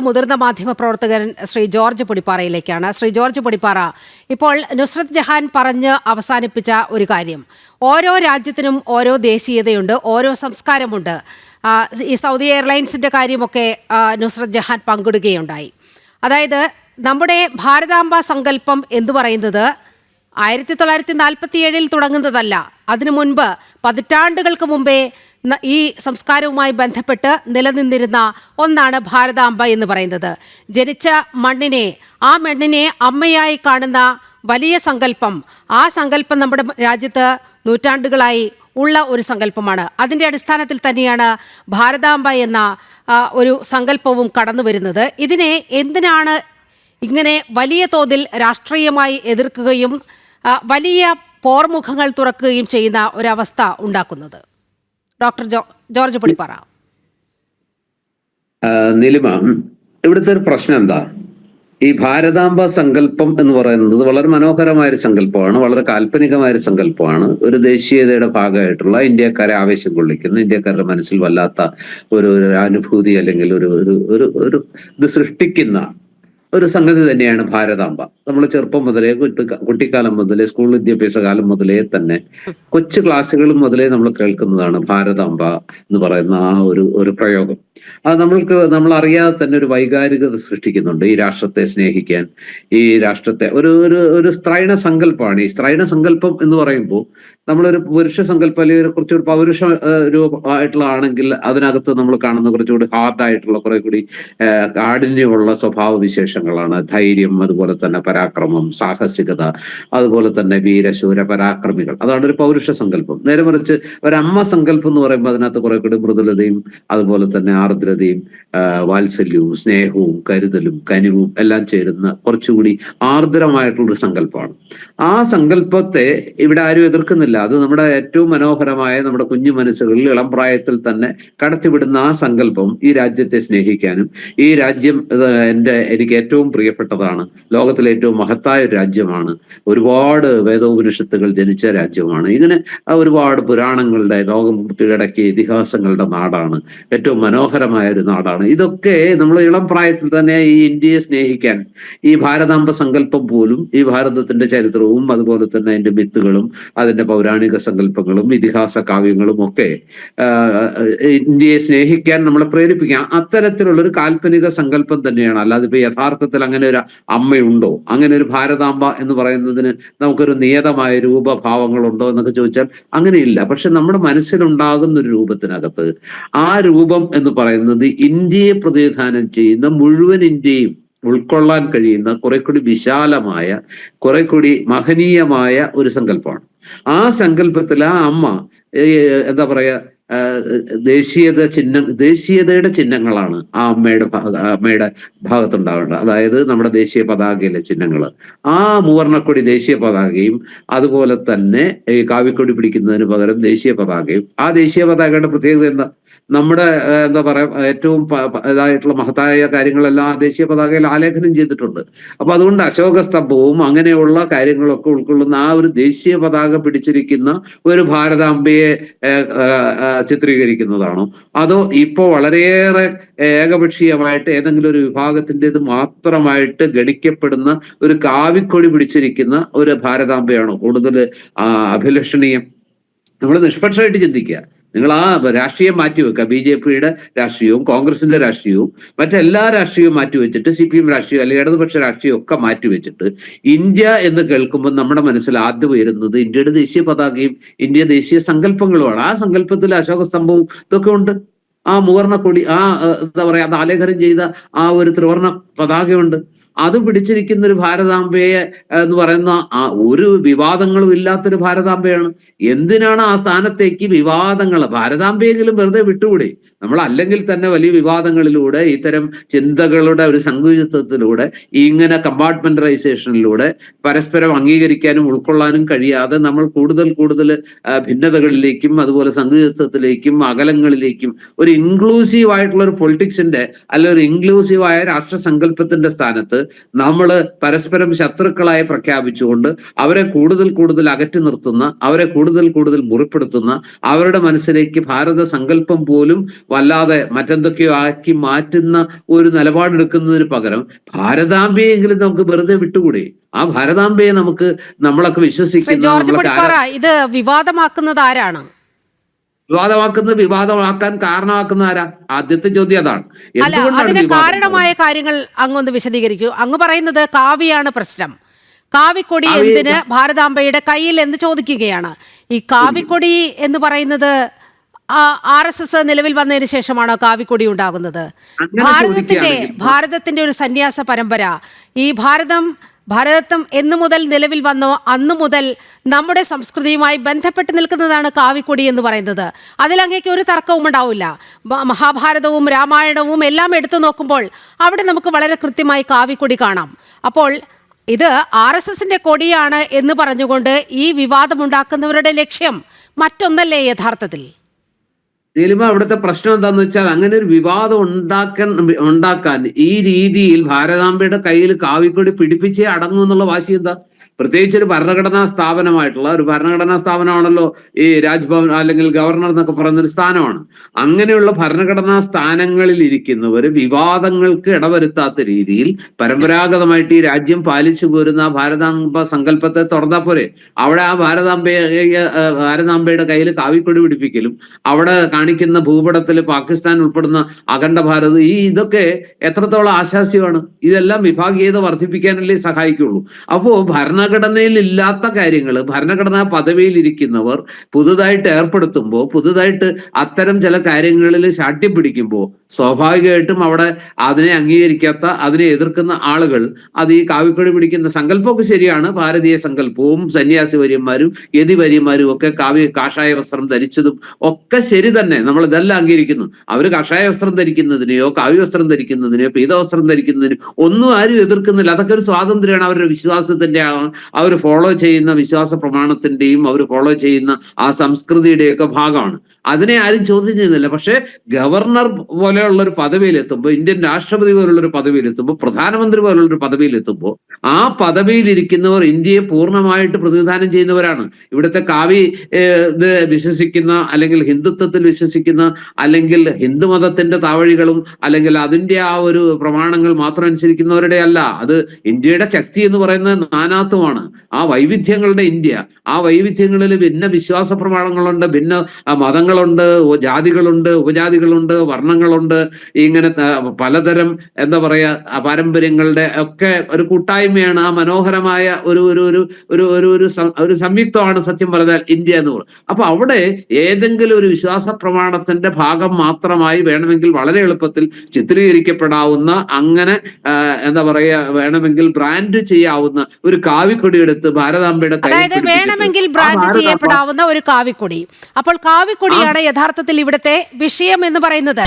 മുതിർന്ന മാധ്യമ പ്രവർത്തകൻ ശ്രീ ജോർജ് പൊടിപ്പാറയിലേക്കാണ്. ശ്രീ ജോർജ് പൊടിപ്പാറ ഇപ്പോൾ നുസ്രത് ജഹാൻ പറഞ്ഞ് അവസാനിപ്പിച്ച ഒരു കാര്യം. ഓരോ രാജ്യത്തിനും ഓരോ ദേശീയതയുണ്ട് ഓരോ സംസ്കാരമുണ്ട്. ഈ സൗദി എയർലൈൻസിന്റെ കാര്യമൊക്കെ നുസ്രത് ജഹാൻ പങ്കിടുകയുണ്ടായി. അതായത് നമ്മുടെ ഭാരതാംബ സങ്കല്പം എന്ന് പറയുന്നത് ആയിരത്തി തൊള്ളായിരത്തി നാൽപ്പത്തി ഏഴിൽ തുടങ്ങുന്നതല്ല. അതിനു മുൻപ് പതിറ്റാണ്ടുകൾക്ക് മുമ്പേ ഈ സംസ്കാരവുമായി ബന്ധപ്പെട്ട് നിലനിന്നിരുന്ന ഒന്നാണ് ഭാരതാംബ എന്ന് പറയുന്നത്. ജനിച്ച മണ്ണിനെ ആ മണ്ണിനെ അമ്മയായി കാണുന്ന വലിയ സങ്കല്പം ആ സങ്കല്പം നമ്മുടെ രാജ്യത്ത് നൂറ്റാണ്ടുകളായി ഉള്ള ഒരു സങ്കല്പമാണ്. അതിന്റെ അടിസ്ഥാനത്തിൽ തന്നെയാണ് ഭാരതാംബ എന്ന ഒരു സങ്കല്പവും കടന്നു വരുന്നത്. ഇതിനെ എന്തിനാണ് ഇങ്ങനെ വലിയ തോതിൽ രാഷ്ട്രീയമായി എതിർക്കുകയും വലിയ പോർമുഖങ്ങൾ തുറക്കുകയും ചെയ്യുന്ന ഒരവസ്ഥ ഉണ്ടാക്കുന്നത്? ഡോക്ടർ ജോർജ് പൊടിപ്പാറ നിലിമ ഇവിടുത്തെ ഒരു പ്രശ്നം എന്താ? ഈ ഭാരതാംബ സങ്കല്പം എന്ന് പറയുന്നത് വളരെ മനോഹരമായ ഒരു സങ്കല്പമാണ് വളരെ കാൽപ്പനികമായ ഒരു സങ്കല്പമാണ്. ഒരു ദേശീയതയുടെ ഭാഗമായിട്ടുള്ള ഇന്ത്യക്കാരെ ആവേശം കൊള്ളിക്കുന്ന. ഇന്ത്യക്കാരുടെ മനസ്സിൽ വല്ലാത്ത ഒരു അനുഭൂതി അല്ലെങ്കിൽ ഒരു ഒരു ഒരു ഇത് സൃഷ്ടിക്കുന്ന ഒരു സംഗതി തന്നെയാണ് ഭാരതാംബ. നമ്മൾ ചെറുപ്പം മുതലേ കുട്ടി- കുട്ടിക്കാലം മുതലേ സ്കൂൾ വിദ്യാഭ്യാസ കാലം മുതലേ തന്നെ കൊച്ചു ക്ലാസ്സുകൾ മുതലേ നമ്മൾ കേൾക്കുന്നതാണ് ഭാരതാംബ എന്ന് പറയുന്ന ആ ഒരു ഒരു പ്രയോഗം. അത് നമ്മൾക്ക് നമ്മൾ അറിയാതെ തന്നെ ഒരു വൈകാരികത സൃഷ്ടിക്കുന്നുണ്ട്. ഈ രാഷ്ട്രത്തെ സ്നേഹിക്കാൻ ഈ രാഷ്ട്രത്തെ ഒരു ഒരു ഒരു സ്ത്രൈണ സങ്കല്പമാണ് ഈ സ്ത്രൈണ സങ്കല്പം എന്ന് പറയുമ്പോൾ നമ്മളൊരു പുരുഷ സങ്കല്പം അല്ലെങ്കിൽ കുറച്ചുകൂടി പൗരുഷ രൂപമായിട്ടുള്ള ആണെങ്കിൽ അതിനകത്ത് നമ്മൾ കാണുന്ന കുറച്ചുകൂടി ഹാർഡായിട്ടുള്ള കുറെ കൂടി കാഠിന്യമുള്ള സ്വഭാവ വിശേഷങ്ങളാണ്. ധൈര്യം അതുപോലെ തന്നെ പരാക്രമം സാഹസികത അതുപോലെ തന്നെ വീരശൂര പരാക്രമികൾ. അതാണ് ഒരു പൗരുഷ സങ്കല്പം. നേരെ മറിച്ച് ഒരമ്മ സങ്കല്പം എന്ന് പറയുമ്പോൾ അതിനകത്ത് കുറെ കൂടി മൃദുലതയും അതുപോലെ തന്നെ ആർദ്രതയും വാത്സല്യവും സ്നേഹവും കരുതലും കനിവും എല്ലാം ചേരുന്ന കുറച്ചുകൂടി ആർദ്രമായിട്ടുള്ള ഒരു സങ്കല്പമാണ്. ആ സങ്കല്പത്തെ ഇവിടെ ആരും എതിർക്കുന്നില്ല. അത് നമ്മുടെ ഏറ്റവും മനോഹരമായ നമ്മുടെ കുഞ്ഞു മനസ്സുകളിൽ ഇളം പ്രായത്തിൽ തന്നെ കടത്തിവിടുന്ന ആ സങ്കല്പം ഈ രാജ്യത്തെ സ്നേഹിക്കാനും ഈ രാജ്യം എന്റെ എനിക്ക് ഏറ്റവും പ്രിയപ്പെട്ടതാണ് ലോകത്തിലെ ഏറ്റവും മഹത്തായ ഒരു രാജ്യമാണ് ഒരുപാട് വേദോപനിഷത്തുകൾ ജനിച്ച രാജ്യമാണ്. ഇങ്ങനെ ഒരുപാട് പുരാണങ്ങളുടെ ലോകം കീഴടക്കിയ ഇതിഹാസങ്ങളുടെ നാടാണ് ഏറ്റവും മനോഹരമായ ഒരു നാടാണ്. ഇതൊക്കെ നമ്മൾ ഇളം പ്രായത്തിൽ തന്നെ ഈ ഇന്ത്യയെ സ്നേഹിക്കാൻ ഈ ഭാരതാംബ സങ്കല്പം പോലും ഈ ഭാരതത്തിന്റെ ചരിത്രവും അതുപോലെ തന്നെ അതിന്റെ മിത്തുകളും അതിന്റെ പൗരാണിക സങ്കല്പങ്ങളും ഇതിഹാസ കാവ്യങ്ങളും ഒക്കെ ഇന്ത്യയെ സ്നേഹിക്കാൻ നമ്മളെ പ്രേരിപ്പിക്കാം അത്തരത്തിലുള്ള ഒരു കാൽപ്പനിക സങ്കല്പം തന്നെയാണ്. അല്ലാതെ ഇപ്പൊ യഥാർത്ഥത്തിൽ അങ്ങനെ ഒരു അമ്മയുണ്ടോ? അങ്ങനെ ഒരു ഭാരതാംബ എന്ന് പറയുന്നതിന് നമുക്കൊരു നിയതമായ രൂപഭാവങ്ങളുണ്ടോ എന്നൊക്കെ ചോദിച്ചാൽ അങ്ങനെയില്ല. പക്ഷെ നമ്മുടെ മനസ്സിലുണ്ടാകുന്ന ഒരു രൂപത്തിനകത്ത് ആ രൂപം എന്ന് പറയുന്നത് ഇന്ത്യയെ പ്രതിനിധാനം ചെയ്യുന്ന മുഴുവൻ ഇന്ത്യയും ഉൾക്കൊള്ളാൻ കഴിയുന്ന കുറെ കൂടി വിശാലമായ കുറെ കൂടി മഹനീയമായ ഒരു സങ്കല്പമാണ്. ആ സങ്കല്പത്തിൽ ആ അമ്മ എന്താ പറയാ ദേശീയത ചിഹ്നം ദേശീയതയുടെ ചിഹ്നങ്ങളാണ് ആ അമ്മയുടെ അമ്മയുടെ ഭാഗത്തുണ്ടാവേണ്ടത്. അതായത് നമ്മുടെ ദേശീയ പതാകയിലെ ചിഹ്നങ്ങൾ ആ മൂവർണക്കൊടി ദേശീയ പതാകയും അതുപോലെ തന്നെ ഈ കാവിക്കൊടി പിടിക്കുന്നതിന് പകരം ദേശീയ പതാകയും ആ ദേശീയ പതാകയുടെ പ്രത്യേകത എന്താ? നമ്മുടെ എന്താ പറയാ ഏറ്റവും ഇതായിട്ടുള്ള മഹത്തായ കാര്യങ്ങളെല്ലാം ദേശീയ പതാകയിൽ ആലേഖനം ചെയ്തിട്ടുണ്ട്. അപ്പൊ അതുകൊണ്ട് അശോക സ്തംഭവും അങ്ങനെയുള്ള കാര്യങ്ങളൊക്കെ ഉൾക്കൊള്ളുന്ന ആ ഒരു ദേശീയ പതാക പിടിച്ചിരിക്കുന്ന ഒരു ഭാരതാംബയെ ചിത്രീകരിക്കുന്നതാണോ. അതോ ഇപ്പോ വളരെയേറെ ഏകപക്ഷീയമായിട്ട് ഏതെങ്കിലും ഒരു വിഭാഗത്തിന്റെത് മാത്രമായിട്ട് ഗണിക്കപ്പെടുന്ന ഒരു കാവിക്കൊടി പിടിച്ചിരിക്കുന്ന ഒരു ഭാരതാംബയാണോ കൂടുതൽ അഭിലഷണീയം. നമ്മൾ നിഷ്പക്ഷമായിട്ട് ചിന്തിക്കുക. നിങ്ങൾ ആ രാഷ്ട്രീയം മാറ്റിവെക്കുക. ബി ജെ പിയുടെ രാഷ്ട്രീയവും കോൺഗ്രസിന്റെ രാഷ്ട്രീയവും മറ്റെല്ലാ രാഷ്ട്രീയവും മാറ്റിവെച്ചിട്ട് സി പി എം രാഷ്ട്രീയം അല്ലെങ്കിൽ ഇടതുപക്ഷ രാഷ്ട്രീയം ഒക്കെ മാറ്റിവെച്ചിട്ട് ഇന്ത്യ എന്ന് കേൾക്കുമ്പോൾ നമ്മുടെ മനസ്സിൽ ആദ്യം വരുന്നത് ഇന്ത്യയുടെ ദേശീയ പതാകയും ഇന്ത്യ ദേശീയ സങ്കല്പങ്ങളുമാണ്. ആ സങ്കല്പത്തിൽ അശോക സ്തംഭവും ഇതൊക്കെ ഉണ്ട്. ആ മൂവർണ കൊടി ആ എന്താ പറയാ അത് ആലേഖനം ചെയ്ത ആ ഒരു ത്രിവർണ പതാകയുണ്ട്. അത് പിടിച്ചിരിക്കുന്ന ഒരു ഭാരതാംബയെ എന്ന് പറയുന്ന ഒരു വിവാദങ്ങളും ഇല്ലാത്തൊരു ഭാരതാംബയാണ്. എന്തിനാണ് ആ സ്ഥാനത്തേക്ക് വിവാദങ്ങൾ? ഭാരതാംബയെങ്കിലും വെറുതെ വിട്ടുകൂടി? നമ്മൾ അല്ലെങ്കിൽ തന്നെ വലിയ വിവാദങ്ങളിലൂടെ ഇത്തരം ചിന്തകളുടെ ഒരു സങ്കുചിത്വത്തിലൂടെ ഇങ്ങനെ കമ്പാർട്ട്മെന്റലൈസേഷനിലൂടെ പരസ്പരം അംഗീകരിക്കാനും ഉൾക്കൊള്ളാനും കഴിയാതെ നമ്മൾ കൂടുതൽ കൂടുതൽ ഭിന്നതകളിലേക്കും അതുപോലെ സങ്കുചിത്വത്തിലേക്കും അകലങ്ങളിലേക്കും ഒരു ഇൻക്ലൂസീവ് ആയിട്ടുള്ള ഒരു പൊളിറ്റിക്സിന്റെ അല്ല ഒരു ഇൻക്ലൂസീവായ ആയ രാഷ്ട്ര സങ്കല്പത്തിന്റെ സ്ഥാനത്ത് നമ്മൾ പരസ്പരം ശത്രുക്കളായി പ്രഖ്യാപിച്ചുകൊണ്ട് അവരെ കൂടുതൽ കൂടുതൽ അകറ്റി നിർത്തുന്ന അവരെ കൂടുതൽ കൂടുതൽ മുറിപ്പെടുത്തുന്ന അവരുടെ മനസ്സിലേക്ക് ഭാരത സങ്കല്പം പോലും വല്ലാതെ മറ്റെന്തൊക്കെയോ ആക്കി മാറ്റുന്ന ഒരു നിലപാടെടുക്കുന്നതിന് പകരം ഭാരതാംബയെങ്കിലും നമുക്ക് വെറുതെ വിട്ടുകൂടെ? ആ ഭാരതാംബയെ നമുക്ക് നമ്മളൊക്കെ വിശ്വസിക്കുന്ന ഇത് വിവാദമാക്കുന്നത് ആരാണ്? വിവാദമാക്കുന്നത് വിവാദമാക്കാൻ കാരണമാക്കുന്ന ആരാ? ആദ്യത്തെ ചോദ്യം അതാണ്. അല്ല അതിന് കാരണമായ കാര്യങ്ങൾ അങ്ങൊന്ന് വിശദീകരിക്കൂ. അങ്ങ് പറയുന്നത് കാവ്യാണ് പ്രശ്നം. കാവിക്കൊടി എന്തിന് ഭാരതാംബയുടെ കയ്യിൽ എന്ന് ചോദിക്കുകയാണ്. ഈ കാവിക്കൊടി എന്ന് പറയുന്നത് ആർ എസ് എസ് നിലവിൽ വന്നതിന് ശേഷമാണോ കാവിക്കൊടി ഉണ്ടാകുന്നത്? ഭാരതത്തിന്റെ ഭാരതത്തിന്റെ ഒരു സന്യാസ പരമ്പര ഈ ഭാരതം ഭാരതത്വം എന്നു മുതൽ നിലവിൽ വന്നോ അന്നു മുതൽ നമ്മുടെ സംസ്കൃതിയുമായി ബന്ധപ്പെട്ട് നിൽക്കുന്നതാണ് കാവിക്കൊടി എന്ന് പറയുന്നത്. അതിലങ്ങേക്ക് ഒരു തർക്കവും ഉണ്ടാവില്ല. മഹാഭാരതവും രാമായണവും എല്ലാം എടുത്തു നോക്കുമ്പോൾ അവിടെ നമുക്ക് വളരെ കൃത്യമായി കാവിക്കൊടി കാണാം. അപ്പോൾ ഇത് ആർ എസ് എസിന്റെ കൊടിയാണ് എന്ന് പറഞ്ഞുകൊണ്ട് ഈ വിവാദമുണ്ടാക്കുന്നവരുടെ ലക്ഷ്യം മറ്റൊന്നല്ലേ യഥാർത്ഥത്തിൽ? നീലിമ അവിടുത്തെ പ്രശ്നം എന്താന്ന് വെച്ചാൽ അങ്ങനെ ഒരു വിവാദം ഉണ്ടാക്കാൻ ഉണ്ടാക്കാൻ ഈ രീതിയിൽ ഭാരതാംബയുടെ കയ്യിൽ കാവിക്കൊടി പിടിപ്പിച്ചേ അടങ്ങും എന്നുള്ള വാശി എന്താ? പ്രത്യേകിച്ച് ഒരു ഭരണഘടനാ സ്ഥാപനമായിട്ടുള്ള ഒരു ഭരണഘടനാ സ്ഥാപനമാണല്ലോ ഈ രാജ്ഭവൻ അല്ലെങ്കിൽ ഗവർണർ എന്നൊക്കെ പറയുന്ന ഒരു സ്ഥാനമാണ്. അങ്ങനെയുള്ള ഭരണഘടനാ സ്ഥാനങ്ങളിൽ ഇരിക്കുന്നവർ വിവാദങ്ങൾക്ക് ഇടവരുത്താത്ത രീതിയിൽ പരമ്പരാഗതമായിട്ട് ഈ രാജ്യം പാലിച്ചു പോരുന്ന ഭാരതാംബ സങ്കല്പത്തെ തുറന്നാൽ പോരെ. അവിടെ ആ ഭാരതാംബയെ ഭാരതാംബയുടെ കയ്യിൽ കാവിക്കൊടി പിടിപ്പിക്കലും അവിടെ കാണിക്കുന്ന ഭൂപടത്തിൽ പാകിസ്ഥാൻ ഉൾപ്പെടുന്ന അഖണ്ഡ ഭാരത് ഈ ഇതൊക്കെ എത്രത്തോളം ആശാസ്യമാണ്? ഇതെല്ലാം വിഭാഗീയത വർദ്ധിപ്പിക്കാനല്ലേ സഹായിക്കുള്ളൂ. അപ്പോ ഭരണഘടനയിൽ ഇല്ലാത്ത കാര്യങ്ങൾ ഭരണഘടനാ പദവിയിൽ ഇരിക്കുന്നവർ പുതുതായിട്ട് ഏർപ്പെടുത്തുമ്പോൾ പുതുതായിട്ട് അത്തരം ചില കാര്യങ്ങളിൽ ശാഠ്യം പിടിക്കുമ്പോൾ സ്വാഭാവികമായിട്ടും അവിടെ അതിനെ അംഗീകരിക്കാത്ത അതിനെ എതിർക്കുന്ന ആളുകൾ അത് ഈ കാവിക്കൊടി പിടിക്കുന്ന സങ്കല്പമൊക്കെ ശരിയാണ്. ഭാരതീയ സങ്കല്പവും സന്യാസി വര്യന്മാരും യതി വര്യന്മാരും ഒക്കെ കാവ്യ കാഷായ വസ്ത്രം ധരിച്ചതും ഒക്കെ ശരി തന്നെ. നമ്മൾ ഇതെല്ലാം അംഗീകരിക്കുന്നു. അവർ കാഷായ വസ്ത്രം ധരിക്കുന്നതിനെയോ കാവ്യ വസ്ത്രം ധരിക്കുന്നതിനെയോ പീതവസ്ത്രം ധരിക്കുന്നതിനോ ഒന്നും ആരും എതിർക്കുന്നില്ല. അതൊക്കെ ഒരു സ്വാതന്ത്ര്യമാണ്. അവരുടെ വിശ്വാസത്തിന്റെ ആണ് അവർ ഫോളോ ചെയ്യുന്ന വിശ്വാസ പ്രമാണത്തിന്റെയും അവർ ഫോളോ ചെയ്യുന്ന ആ സംസ്കൃതിയുടെയൊക്കെ ഭാഗമാണ്. അതിനെ ആരും ചോദ്യം ചെയ്യുന്നില്ല. പക്ഷേ ഗവർണർ പോലെയുള്ള ഒരു പദവിയിലെത്തുമ്പോൾ ഇന്ത്യൻ രാഷ്ട്രപതി പോലുള്ള ഒരു പദവിയിലെത്തുമ്പോൾ പ്രധാനമന്ത്രി പോലുള്ള ഒരു പദവിയിലെത്തുമ്പോൾ ആ പദവിയിലിരിക്കുന്നവർ ഇന്ത്യയെ പൂർണമായിട്ട് പ്രതിനിധാനം ചെയ്യുന്നവരാണ്. ഇവിടുത്തെ കാവി ഇത് വിശ്വസിക്കുന്ന അല്ലെങ്കിൽ ഹിന്ദുത്വത്തിൽ വിശ്വസിക്കുന്ന അല്ലെങ്കിൽ ഹിന്ദുമതത്തിന്റെ താവഴികളും അല്ലെങ്കിൽ അതിന്റെ ആ ഒരു പ്രമാണങ്ങൾ മാത്രം അനുസരിക്കുന്നവരുടെ അല്ല. അത് ഇന്ത്യയുടെ ശക്തി എന്ന് പറയുന്നത് നാനാത്വമാണ് ആ വൈവിധ്യങ്ങളുടെ ഇന്ത്യ ആ വൈവിധ്യങ്ങളിൽ ഭിന്ന വിശ്വാസ പ്രമാണങ്ങളുണ്ട് ഭിന്ന മതങ്ങളുണ്ട് ജാതികളുണ്ട് ഉപജാതികളുണ്ട് വർണങ്ങളുണ്ട് ഇങ്ങനെ പലതരം എന്താ പറയുക പാരമ്പര്യങ്ങളുടെ ഒക്കെ ഒരു കൂട്ടായ്മയാണ് ആ മനോഹരമായ ഒരു ഒരു ഒരു ഒരു ഒരു ഒരു ഒരു സംയുക്തമാണ് സത്യം പറഞ്ഞാൽ ഇന്ത്യ എന്ന് പറയുന്നത്. അപ്പൊ അവിടെ ഏതെങ്കിലും ഒരു വിശ്വാസ പ്രമാണത്തിന്റെ ഭാഗം മാത്രമായി വേണമെങ്കിൽ വളരെ എളുപ്പത്തിൽ ചിത്രീകരിക്കപ്പെടാവുന്ന അങ്ങനെ എന്താ പറയുക വേണമെങ്കിൽ ബ്രാൻഡ് ചെയ്യാവുന്ന ഒരു കാവിക്കൊടി എടുത്ത് ഭാരതാംബയുടെ അതായത് വേണമെങ്കിൽ ബ്രാൻഡ് ചെയ്യപ്പെടാവുന്ന ഒരു കാവിക്കൊടി. അപ്പോൾ കാവിക്കൊടിയാണ് യഥാർത്ഥത്തിൽ ഇവിടുത്തെ വിഷയം എന്ന് പറയുന്നത്.